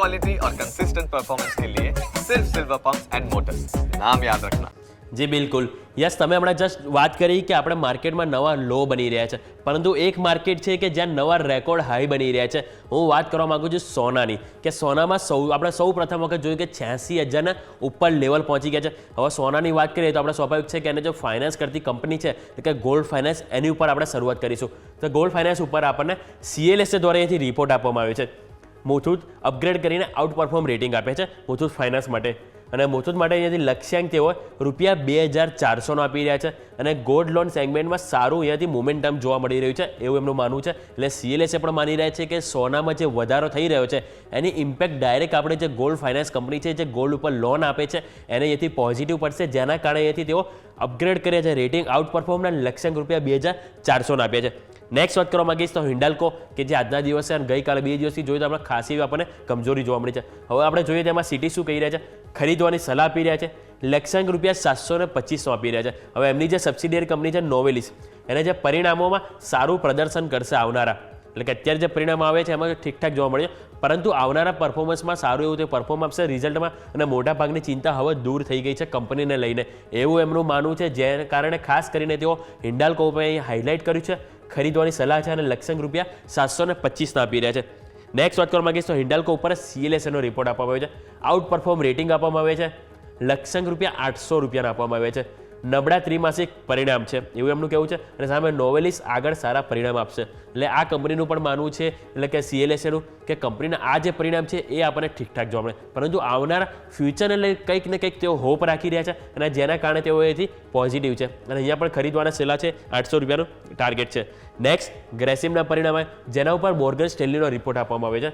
Quality और consistent performance के लिए सिर्फ सिल्वर पंप्स एंड मोटर्स नाम याद रखना જી બિલકુલ યસ તમે હમણાં જસ્ટ વાત કરી કે આપણે માર્કેટમાં નવા લો બની રહ્યા છે પરંતુ એક માર્કેટ છે કે જ્યાં નવા રેકોર્ડ હાઈ બની રહ્યા છે હું વાત કરવા માગું છું સોનાની કે સોનામાં સૌ આપણે સૌ પ્રથમ વખત જોયું કે છ્યાસી હજારના ઉપર લેવલ પહોંચી ગયા છે હવે સોનાની વાત કરીએ તો આપણે સ્વાભાવિક છે કે એને જો ફાઇનાન્સ કરતી કંપની છે એટલે કે ગોલ્ડ ફાઇનાન્સ એની ઉપર આપણે શરૂઆત કરીશું તો ગોલ્ડ ફાઇનાન્સ ઉપર આપણને સીએલએસએ દ્વારા અહીંથી રિપોર્ટ આપવામાં આવ્યો છે મુથુટ અપગ્રેડ કરીને આઉટ પરફોર્મ રેટિંગ આપે છે મુથુટ ફાઇનાન્સ માટે. અને મુથુટ માટે અહીંયાથી લક્ષ્યાંક તેઓ રૂપિયા બે હજાર ચારસોનો આપી રહ્યા છે અને ગોલ્ડ લોન સેગમેન્ટમાં સારું અહીંયાથી મોમેન્ટમ જોવા મળી રહ્યું છે એવું એમનું માનવું છે. એટલે સીએલએસએ પણ માની રહ્યા છે કે સોનામાં જે વધારો થઈ રહ્યો છે એની ઇમ્પેક્ટ ડાયરેક્ટ આપણે જે ગોલ્ડ ફાઇનાન્સ કંપની છે જે ગોલ્ડ ઉપર લોન આપે છે એને અહીંયાથી પોઝિટિવ પડશે. જેના કારણે અહીંયાથી તેઓ અપગ્રેડ કર્યા છે રેટિંગ આઉટ પરફોર્મના લક્ષ્યાંક રૂપિયા બે હજાર ચારસોના આપ્યા છે. નેક્સ્ટ વાત કરવા માંગીશ તો હિન્ડાલ્કો, કે જે આજના દિવસે અને ગઈકાલે બે દિવસથી જોઈએ તો આપણે ખાસી એવી આપણને કમજોરી જોવા મળી છે. હવે આપણે જોઈએ તેમાં સિટી શું કહી રહ્યા છે. ખરીદવાની સલાહ આપી રહ્યા છે. લક્ષ્યાંક રૂપિયા સાતસો ને પચીસો આપી રહ્યા છે. હવે એમની જે સબસિડિયરી કંપની છે નોવેલિસ એને જે પરિણામોમાં સારું પ્રદર્શન કરશે આવનારા. એટલે કે અત્યારે જે પરિણામ આવે છે, એમાં ઠીકઠાક જોવા મળે પરંતુ આવનારા પરફોર્મન્સમાં સારું એવું તે પરફોર્મ આપશે રિઝલ્ટમાં અને મોટા ભાગની ચિંતા હવે દૂર થઈ ગઈ છે કંપનીને લઈને. એવું એમનું માનવું છે જેના કારણે ખાસ કરીને તેઓ હિન્ડાલ અહીં હાઇલાઇટ કર્યું છે. ખરીદવાની સલાહ છે અને લક્ષ્યાંક રૂપિયા સાતસો ને પચીસના આપી રહ્યા છે. નેક્સ્ટ વાત કરવા માગીશ તો હિન્ડાલ્કો ઉપર સીએલએસએનો રિપોર્ટ આપવામાં આવ્યો છે. આઉટ પરફોર્મ રેટિંગ આપવામાં આવે છે. લક્ષ્યાંક રૂપિયા આઠસો રૂપિયાના આપવામાં આવે છે. નબળા ત્રિમાસિક પરિણામ છે. એવું એમનું કહેવું છે. અને સામે નોવેલિસ આગળ સારા પરિણામ આપશે. એટલે આ કંપનીનું પણ માનવું છે, એટલે કે સીએલએસએનું કે કંપનીના આ જે પરિણામ છે, એ આપણને ઠીકઠાક જોવા મળે. પરંતુ આવનારા ફ્યુચરને લઈ કંઈક ને કંઈક તેઓ હોપ રાખી રહ્યા છે અને જેના કારણે તેઓ એથી પોઝિટિવ છે. અને અહીંયા પણ ખરીદવાના સેલા છે, આઠસો રૂપિયાનું ટાર્ગેટ છે. નેક્સ્ટ ગ્રેસિમના પરિણામે જેના ઉપર મોર્ગન સ્ટેલીનો રિપોર્ટ આપવામાં આવે છે.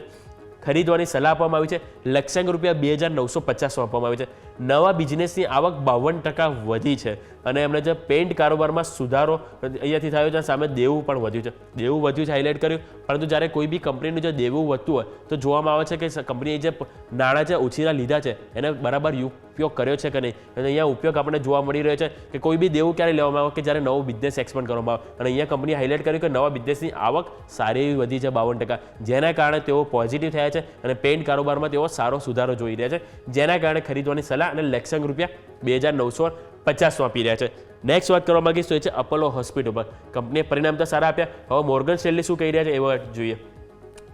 ખરીદવાની સલાહ આપવામાં આવી છે. લક્ષ્યાંક રૂપિયા બે હજાર નવસો પચાસ આપવામાં આવી છે. નવા બિઝનેસની આવક બાવન ટકા વધી છે અને એમણે જે પેન્ટ કારોબારમાં સુધારો અહીંયાથી થયો છે સામે દેવું પણ વધ્યું છે. દેવું વધ્યું છે હાઇલાઇટ કર્યું. પરંતુ જ્યારે કોઈ બી કંપનીનું જે દેવું વધતું હોય, તો જોવામાં આવે છે કે કંપનીએ જે નાણાં જે ઉછીના લીધા છે, એને બરાબર ઉપયોગ કર્યો છે કે નહીં? અને અહીંયા ઉપયોગ આપણે જોવા મળી રહ્યો છે કે કોઈ બી દેવું ક્યારે લેવામાં આવે કે જ્યારે નવો બિઝનેસ એક્સપેન્ડ કરવામાં આવે. અને અહીંયા કંપનીએ હાઇલાઇટ કર્યું કે નવા બિઝનેસની આવક સારી એવી વધી છે બાવન ટકા. જેના કારણે તેઓ પોઝિટિવ થયા છે અને પેન્ટ કારોબારમાં તેઓ સારો સુધારો જોઈ રહ્યા છે. જેના કારણે ખરીદવાની સલાહ અને લક્ષ્યાંક રૂપિયા બે હજાર નવસો પચાસમાં આપી રહ્યા છે. નેક્સ્ટ વાત કરવા માગીશ તો એ છે અપોલો હોસ્પિટલ પર. કંપનીએ પરિણામ તો સારા આપ્યા. હવે મોર્ગન સ્ટેનલી શું કહી રહ્યા છે એ વાત જોઈએ.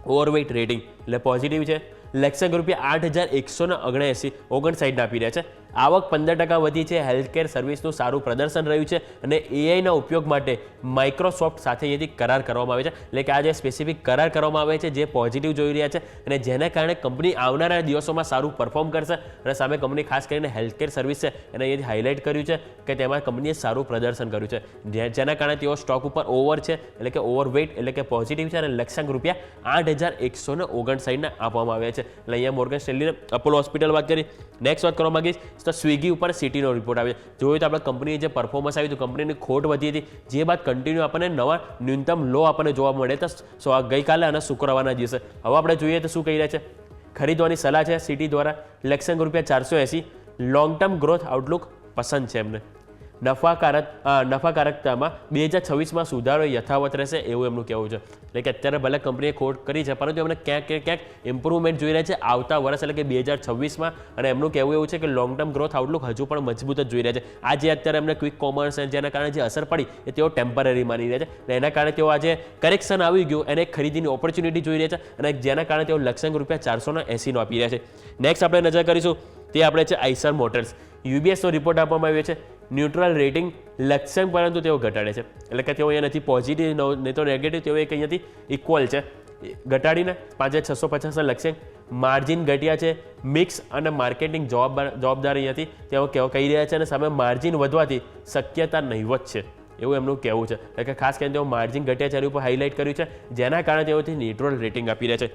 ઓવરવેઇટ રેટિંગ એટલે પોઝિટિવ છે. લક્ષ્યાંક રૂપિયા આઠ હજાર એકસો ને ઓગણએંસી ઓગણસાઠના આપી રહ્યા છે. આવક પંદર ટકા વધી છે હેલ્થકેર સર્વિસનું સારું પ્રદર્શન રહ્યું છે અને એઆઈના ઉપયોગ માટે માઇક્રોસોફ્ટ સાથે અહીંયાથી કરાર કરવામાં આવે છે. એટલે કે આ જે સ્પેસિફિક કરાર કરવામાં આવે છે, જે પોઝિટિવ જોઈ રહ્યા છે અને જેના કારણે કંપની આવનારા દિવસોમાં સારું પરફોર્મ કરશે અને સામે કંપની ખાસ કરીને હેલ્થકેર સર્વિસ છે એને અહીંયાથી હાઇલાઇટ કર્યું છે કે તેમાં કંપનીએ સારું પ્રદર્શન કર્યું છે. જેના કારણે તેઓ સ્ટોક ઉપર ઓવર છે, એટલે કે ઓવરવેઇટ એટલે કે પોઝિટિવ છે અને લક્ષાંક રૂપિયા આઠ હજાર એકસો ને ઓગણસાઠના આપવામાં આવ્યા છે. એટલે અહીંયા મોર્ગન સ્ટેનલીને. અપોલો હોસ્પિટલ વાત કરી. નેક્સ્ટ વાત કરવા માંગીશ તો સ્વિગી ઉપર સિટીનો રિપોર્ટ આવે જોયું તો આપણે કંપનીએ જે પરફોર્મન્સ આવી હતું કંપનીની ખોટ વધી હતી. જે બાદ કન્ટિન્યુ આપણને નવા ન્યૂનતમ લો આપણને જોવા મળે તો ગઈકાલે અને શુક્રવારના દિવસે. હવે આપણે જોઈએ તો શું કહી રહ્યા છે. ખરીદવાની સલાહ છે સિટી દ્વારા. લક્ષ્યાંક રૂપિયા ચારસો એંસી. લોંગ ટર્મ ગ્રોથ આઉટલુક પસંદ છે એમને. નફાકારક નફાકારકતામાં બે હજાર છવ્વીસમાં સુધારો યથાવત રહેશે એવું એમનું કહેવું છે. એટલે કે અત્યારે ભલે કંપનીએ ખોટ કરી છે, પરંતુ એમને ક્યાંક ને ક્યાંક ઇમ્પ્રુવમેન્ટ જોઈ રહ્યા છે આવતા વર્ષ, એટલે કે બે હજાર છવ્વીસમાં. અને એમનું કહેવું એવું છે કે લોંગ ટર્મ ગ્રોથ આઉટલુક હજુ પણ મજબૂત જ જોઈ રહ્યા છે. આ જે અત્યારે એમને ક્વિક કોમર્સ જેના કારણે જે અસર પડી એ તેઓ ટેમ્પરરી માની રહ્યા છે. અને એના કારણે તેઓ આજે કરેક્શન આવી ગયું એને ખરીદીની ઓપોર્ચ્યુનિટી જોઈ રહ્યા છે અને જેના કારણે તેઓ લક્ષ્યાંક રૂપિયા ચારસોના એંસીનો આપી રહ્યા છે. નેક્સ્ટ આપણે નજર કરીશું તે આપણે છે આઈસર મોટર્સ યુબીએસનો રિપોર્ટ આપવામાં આવ્યો છે. ન્યુટ્રલ રેટિંગ લક્ષ્યાંક પરંતુ તેઓ ઘટાડે છે. એટલે કે તેઓ અહીંયા નથી પોઝિટિવ નહીં તો નેગેટિવ તેઓ એક અહીંયાથી ઇક્વલ છે. ઘટાડીને પાંચ હજાર છસો પચાસના લક્ષ્યાંક માર્જિન ઘટ્યા છે. મિક્સ અને માર્કેટિંગ જોબ જવાબદાર અહીંયાથી તેઓ કહેવા કહી રહ્યા છે અને સામે માર્જિન વધવાથી શક્યતા નહીવત છે. એવું એમનું કહેવું છે. એટલે કે ખાસ કરીને તેઓ માર્જિન ઘટ્યા છે એની ઉપર હાઇલાઇટ કર્યું છે. જેના કારણે તેઓથી ન્યુટ્રલ રેટિંગ આપી રહ્યા છે.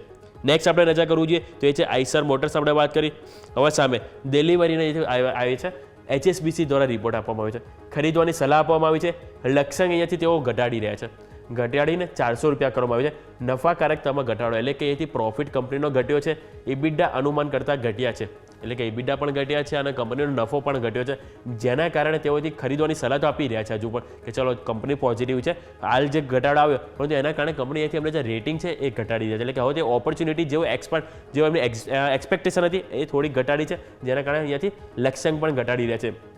નેક્સ્ટ આપણે રજા કરવું જોઈએ તો એ છે આઈસર મોટર્સ આપણે વાત કરી. હવે સામે ડિલિવરીને આવી છે. એચએસબીસી દ્વારા રિપોર્ટ આપવામાં આવ્યો છે. ખરીદવાની સલાહ આપવામાં આવી છે. લક્ષ્યાંક અહીંયાથી તેઓ ઘટાડી રહ્યા છે. ઘટાડીને ચારસો રૂપિયા કરવામાં આવ્યું છે. નફાકારકતામાં ઘટાડો, એટલે કે એથી પ્રોફિટ કંપનીનો ઘટ્યો છે. ઇબિડા અનુમાન કરતાં ઘટ્યા છે. એટલે કે ઇબિડા પણ ઘટ્યા છે અને કંપનીનો નફો પણ ઘટ્યો છે. જેના કારણે તેઓથી ખરીદવાની સલાહ તો આપી રહ્યા છે હજુ પણ, કે ચલો કંપની પોઝિટિવ છે. હાલ જે ઘટાડો આવ્યો, પરંતુ એના કારણે કંપની અહીંથી એમને જે રેટિંગ છે એ ઘટાડી છે. એટલે કે હવે તે ઓપોર્ચ્યુનિટી જેવો એક્સપર્ટ જેવો એમની એક્સપેક્ટેશન હતી, એ થોડી ઘટાડી છે. જેના કારણે અહીંયાથી લક્ષ્યાંક પણ ઘટાડી રહ્યા છે.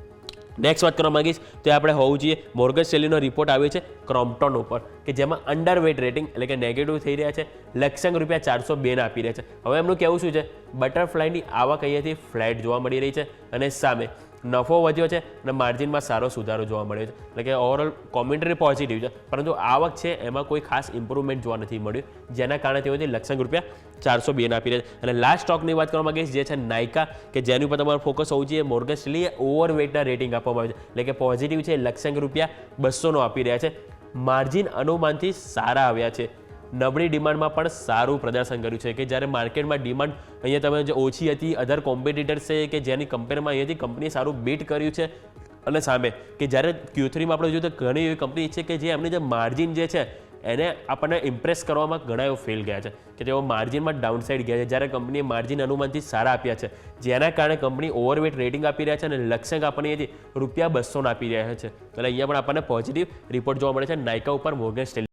નેક્સ્ટ વાત કરવા માંગીશ, તો આપણે હોવું જોઈએ. મોર્ગન શૈલીનો રિપોર્ટ આવ્યો છે ક્રોમ્પ્ટોન ઉપર, કે જેમાં અંડરવેટ રેટિંગ એટલે કે નેગેટિવ થઈ રહ્યા છે. લક્ષ્યાંક રૂપિયા ચારસો બેને આપી રહ્યા છે. હવે એમનું કહેવું શું છે? બટરફ્લાયની આવક અહીંયાથી ફ્લેટ જોવા મળી રહી છે અને સામે નફો વધ્યો છે અને માર્જિનમાં સારો સુધારો જોવા મળ્યો છે. એટલે કે ઓવરઓલ કોમેન્ટરી પોઝિટિવ છે. પરંતુ આવક છે એમાં કોઈ ખાસ ઇમ્પ્રુવમેન્ટ જોવા નથી મળ્યું. જેના કારણે તેઓથી લક્ષાંક રૂપિયા ચારસો બેન આપી રહ્યા છે. અને લાસ્ટ સ્ટોકની વાત કરવા ગઈ જે છે નાયકા કે જેની ઉપર તમારું ફોકસ હોવું જોઈએ. મોર્ગન સ્ટેલીએ ઓવરવેટના રેટિંગ આપવામાં આવે છે. એટલે કે પોઝિટિવ છે, લક્ષાંક રૂપિયા બસોનો આપી રહ્યા છે. માર્જિન અનુમાનથી સારા આવ્યા છે. નબળી ડિમાન્ડમાં પણ સારું પ્રદર્શન કર્યું છે કે જ્યારે માર્કેટમાં ડિમાન્ડ અહીંયા તમે જે ઓછી હતી અધર કોમ્પિટિટર્સ છે કે જેની કમ્પેરમાં અહીંયાથી કંપનીએ સારું બીટ કર્યું છે, અને સામે કે જ્યારે ક્યુ થ્રીમાં આપણે જોઈએ તો ઘણી એવી કંપની છે કે જે એમની જે માર્જિન જે છે, એને આપણને ઇમ્પ્રેસ કરવામાં ઘણા એવો ફેલ ગયા છે. કે તેઓ માર્જિનમાં ડાઉન સાઈડ ગયા છે. જ્યારે કંપનીએ માર્જિન અનુમાનથી સારા આપ્યા છે, જેના કારણે કંપની ઓવરવેટ રેટિંગ આપી રહ્યા છે અને લક્ષ્યાંક આપણને રૂપિયા બસો આપી રહ્યા છે. એટલે અહીંયા પણ આપણને પોઝિટિવ રિપોર્ટ જોવા મળે છે. નાયકા ઉપર મોર્ગન સ્ટેલ